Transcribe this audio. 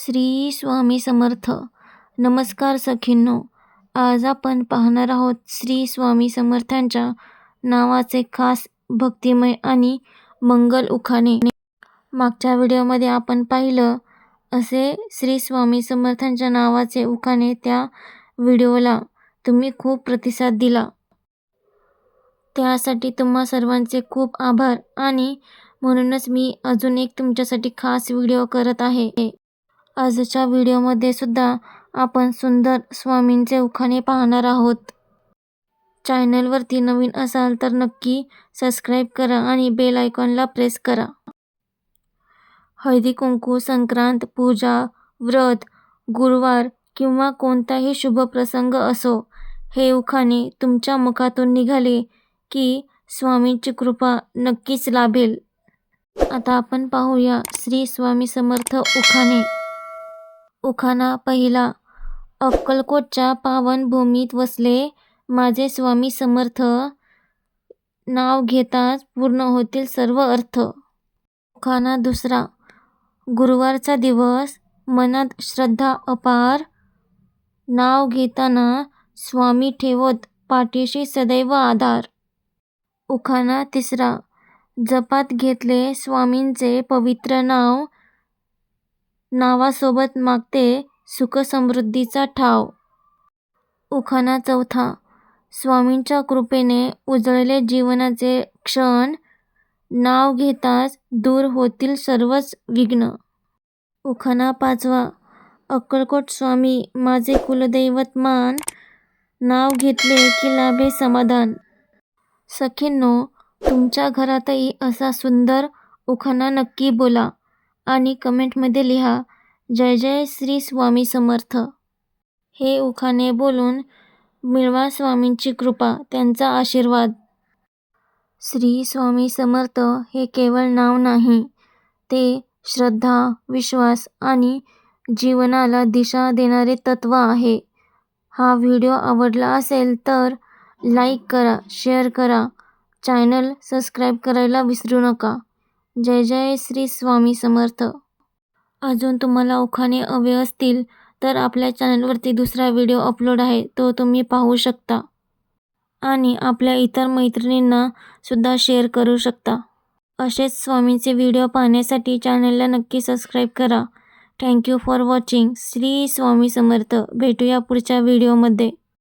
श्री स्वामी समर्थ. नमस्कार सखींनो आज आपण पाहणार आहोत श्री स्वामी समर्थांच्या नावाचे खास भक्तिमय आणि मंगल उखाणे. मागच्या व्हिडिओमध्ये आपण पाहिलं असे श्री स्वामी समर्थांच्या नावाचे उखाणे त्या व्हिडिओला तुम्ही खूप प्रतिसाद दिला. त्यासाठी तुम्हा सर्वांचे खूप आभार आणि म्हणूनच मी अजून एक तुमच्यासाठी खास व्हिडिओ करत आहे. आजच्या व्हिडिओमध्ये सुद्धा आपण सुंदर स्वामींचे उखाणे पाहणार आहोत. चॅनलवरती नवीन असाल तर नक्की सबस्क्राईब करा आणि बेल आयकॉनला प्रेस करा. हळदी कुंकू संक्रांत पूजा व्रत गुरुवार किंवा कोणताही शुभ प्रसंग असो हे उखाणे तुमच्या मुखातून निघाले की स्वामींची कृपा नक्कीच लाभेल. आता आपण पाहूया श्री स्वामी समर्थ उखाणे. उखाणा पहिला. अक्कलकोटच्या पावनभूमीत वसले माझे स्वामी समर्थ. नाव घेताच पूर्ण होतील सर्व अर्थ. उखाणा दुसरा. गुरुवारचा दिवस. मनात श्रद्धा अपार. नाव घेताना स्वामी ठेवत पाठीशी सदैव आधार. उखाणा तिसरा. जपात घेतले स्वामींचे पवित्र नाव नावासोबत मागते सुखसमृद्धीचा ठाव. उखाणा चौथा. स्वामींच्या कृपेने उजळले जीवनाचे क्षण नाव घेताच दूर होतील सर्वच विघ्न. उखाणा पाचवा. अक्कलकोट स्वामी माझे कुलदैवत मान नाव घेतले की लाभे समाधान. सखींनो तुमच्या घरातही असा सुंदर उखाणा नक्की बोला. आणि कमेंटमध्ये लिहा जय जय श्री स्वामी समर्थ. हे उखाणे बोलून मिळवा स्वामींची कृपा त्यांचा आशीर्वाद. श्री स्वामी समर्थ हे केवळ नाव नाही ते श्रद्धा विश्वास आणि जीवनाला दिशा देणारे तत्व आहे. हा व्हिडिओ आवडला असेल तर लाईक करा शेअर करा चॅनल सबस्क्राईब करायला विसरू नका. जय जय श्री स्वामी समर्थ. अजून तुम्हाला उखाणे हवे असतील तर आपल्या चॅनलवरती दुसरा व्हिडिओ अपलोड आहे तो तुम्ही पाहू शकता. आणि आपल्या इतर मैत्रिणींना सुद्धा शेअर करू शकता. असेच स्वामींचे व्हिडिओ पाहण्यासाठी चॅनलला नक्की सबस्क्राईब करा. Thank you for watching. Shri Swami Samarth. भेटूया पुढच्या व्हिडिओमध्ये.